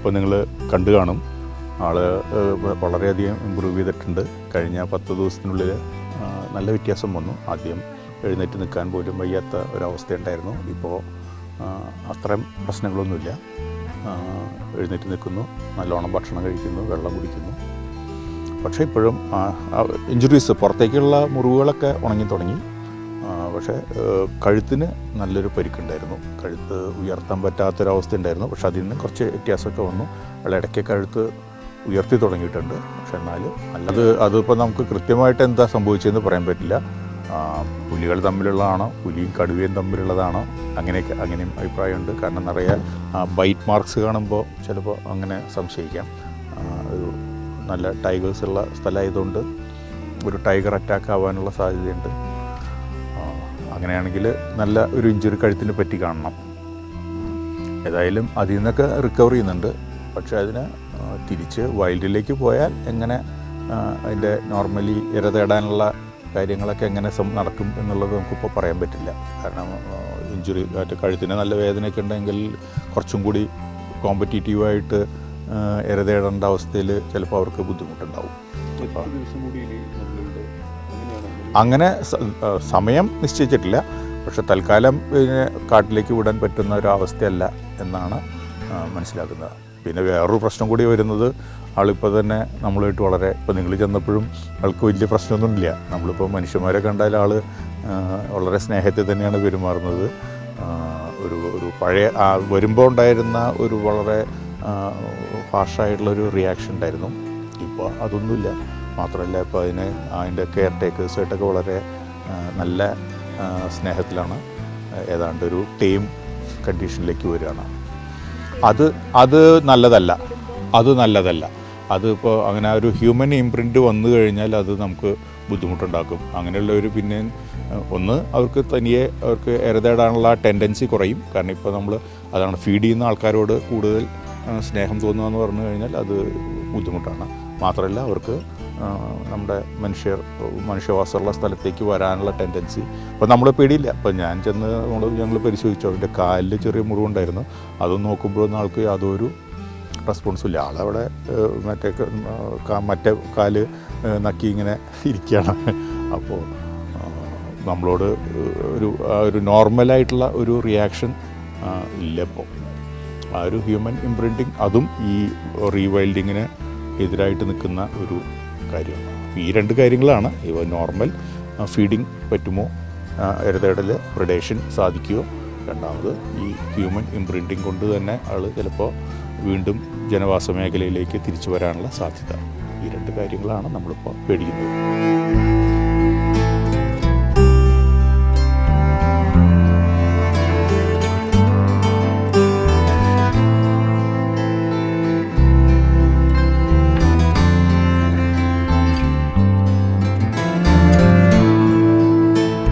ഇപ്പോൾ നിങ്ങൾ കണ്ടു കാണും. ആൾ വളരെയധികം ഇമ്പ്രൂവ് ചെയ്തിട്ടുണ്ട്. കഴിഞ്ഞ പത്ത് ദിവസത്തിനുള്ളിൽ നല്ല വ്യത്യാസം വന്നു. ആദ്യം എഴുന്നേറ്റ് നിൽക്കാൻ പോലും വയ്യാത്ത ഒരവസ്ഥയുണ്ടായിരുന്നു. ഇപ്പോൾ അത്രയും പ്രശ്നങ്ങളൊന്നുമില്ല. എഴുന്നേറ്റ് നിൽക്കുന്നു. നല്ലോണം ഭക്ഷണം കഴിക്കുന്നു വെള്ളം കുടിക്കുന്നു. പക്ഷേ ഇപ്പോഴും ഇഞ്ചുറീസ് പുറത്തേക്കുള്ള മുറിവുകളൊക്കെ ഉണങ്ങി തുടങ്ങി. പക്ഷേ കഴുത്തിന് നല്ലൊരു പരിക്കുണ്ടായിരുന്നു. കഴുത്ത് ഉയർത്താൻ പറ്റാത്തൊരവസ്ഥ ഉണ്ടായിരുന്നു പക്ഷെ അതിൽ നിന്ന് കുറച്ച് വ്യത്യാസമൊക്കെ വന്നു. അയാൾ ഇടയ്ക്ക് കഴുത്ത് ഉയർത്തി തുടങ്ങിയിട്ടുണ്ട്. പക്ഷെ എന്നാലും അല്ലത് അതിപ്പോൾ നമുക്ക് കൃത്യമായിട്ട് എന്താ സംഭവിച്ചതെന്ന് പറയാൻ പറ്റില്ല. പുലികൾ തമ്മിലുള്ളതാണോ? പുലിയും കടുവയും തമ്മിലുള്ളതാണോ? അങ്ങനെയൊക്കെ അങ്ങനെയും അഭിപ്രായമുണ്ട്. കാരണം നിറയെ ബൈറ്റ് മാർക്സ് കാണുമ്പോൾ ചിലപ്പോൾ അങ്ങനെ സംശയിക്കാം. ഒരു നല്ല ടൈഗേഴ്സ് ഉള്ള സ്ഥലമായതുകൊണ്ട് ഒരു ടൈഗർ അറ്റാക്ക് ആവാനുള്ള സാധ്യതയുണ്ട്. അങ്ങനെയാണെങ്കിൽ നല്ല ഒരു ഇഞ്ചുറി കഴുത്തിന് പറ്റി കാണണം. ഏതായാലും അതിൽ നിന്നൊക്കെ റിക്കവർ ചെയ്യുന്നുണ്ട്. പക്ഷേ അതിന് തിരിച്ച് വൈൽഡിലേക്ക് പോയാൽ എങ്ങനെ അതിന്റെ നോർമലി ഇര തേടാനുള്ള കാര്യങ്ങളൊക്കെ എങ്ങനെ നടക്കും എന്നുള്ളത് നമുക്കിപ്പോൾ പറയാൻ പറ്റില്ല. കാരണം ഇഞ്ചുറി കഴുത്തിന് നല്ല വേദനയൊക്കെ ഉണ്ടെങ്കിൽ കുറച്ചും കൂടി കോമ്പറ്റീറ്റീവായിട്ട് ഇര തേടേണ്ട അവസ്ഥയിൽ ചിലപ്പോൾ അവർക്ക് ബുദ്ധിമുട്ടുണ്ടാവും. എത്ര അങ്ങനെ സമയം നിശ്ചയിച്ചിട്ടില്ല. പക്ഷെ തൽക്കാലം ഇതിനെ കാട്ടിലേക്ക് വിടാൻ പറ്റുന്ന ഒരു അവസ്ഥയല്ല എന്നാണ് മനസ്സിലാക്കുന്നത്. പിന്നെ വേറൊരു പ്രശ്നം കൂടി വരുന്നത് ആളിപ്പോൾ തന്നെ നമ്മളുമായിട്ട് വളരെ ഇപ്പോൾ നിങ്ങൾ ചെന്നപ്പോഴും ആൾക്ക് വലിയ പ്രശ്നമൊന്നുമില്ല. നമ്മളിപ്പോൾ മനുഷ്യന്മാരെ കണ്ടാൽ ആൾ വളരെ സ്നേഹത്തിൽ തന്നെയാണ് പെരുമാറുന്നത്. ഒരു ഒരു പഴയ വരുമ്പോൾ ഉണ്ടായിരുന്ന ഒരു വളരെ ഹാഷായിട്ടുള്ളൊരു റിയാക്ഷൻ ഉണ്ടായിരുന്നു. ഇപ്പോൾ അതൊന്നുമില്ല. മാത്രമല്ല ഇപ്പോൾ അതിന് അതിന്റെ കെയർ ടേക്കേഴ്സായിട്ടൊക്കെ വളരെ നല്ല സ്നേഹത്തിലാണ് ഏതാണ്ട് ഒരു ടീം കണ്ടീഷനിലേക്ക് വരികയാണ്. അത് അത് നല്ലതല്ല. അത് നല്ലതല്ല. അതിപ്പോൾ അങ്ങനെ ഒരു ഹ്യൂമൻ ഇംപ്രിന്റ് വന്നു കഴിഞ്ഞാൽ അത് നമുക്ക് ബുദ്ധിമുട്ടുണ്ടാക്കും. ഒരു പിന്നെ ഒന്ന് അവർക്ക് തനിയെ അവർക്ക് എരതേടാനുള്ള ടെൻഡൻസി കുറയും. കാരണം ഇപ്പോൾ നമ്മൾ അതാണ് ഫീഡ് ചെയ്യുന്ന ആൾക്കാരോട് കൂടുതൽ സ്നേഹം തോന്നുക എന്ന് പറഞ്ഞു കഴിഞ്ഞാൽ അത് ബുദ്ധിമുട്ടാണ്. മാത്രമല്ല അവർക്ക് നമ്മുടെ മനുഷ്യർ മനുഷ്യവാസമുള്ള സ്ഥലത്തേക്ക് വരാനുള്ള ടെൻഡൻസി അപ്പോൾ നമ്മൾ പേടിയില്ല. അപ്പോൾ ഞാൻ ചെന്ന് നമ്മൾ ഞങ്ങൾ പരിശോധിച്ചു. അവന്റെ കാലിൽ ചെറിയ മുറിവുണ്ടായിരുന്നു. അതൊന്നും നോക്കുമ്പോഴൊന്നും ആൾക്ക് യാതൊരു റെസ്പോൺസും ഇല്ല. ആളവിടെ മറ്റേ മറ്റേ കാൽ നക്കി ഇങ്ങനെ ഇരിക്കുകയാണ്. അപ്പോൾ നമ്മളോട് ഒരു ഒരു നോർമലായിട്ടുള്ള ഒരു റിയാക്ഷൻ ഇല്ല ഇപ്പോൾ ആ ഒരു ഹ്യൂമൻ ഇംപ്രിന്റിങ് അതും ഈ റീവൈൽഡിങ്ങിന് എതിരായിട്ട് നിൽക്കുന്ന ഒരു കാര്യമാണ് ഈ രണ്ട് കാര്യങ്ങളാണ്. ഇവ നോർമൽ ഫീഡിങ് പറ്റുമോ? ഇരതേടൽ പ്രഡേഷൻ സാധിക്കുമോ രണ്ടാമത് ഈ ഹ്യൂമൻ ഇംപ്രിന്റിങ് കൊണ്ട് തന്നെ ആൾ ചിലപ്പോൾ വീണ്ടും ജനവാസ മേഖലയിലേക്ക് തിരിച്ചു വരാനുള്ള സാധ്യത. ഈ രണ്ട് കാര്യങ്ങളാണ് നമ്മളിപ്പോൾ പേടിക്കുന്നത്.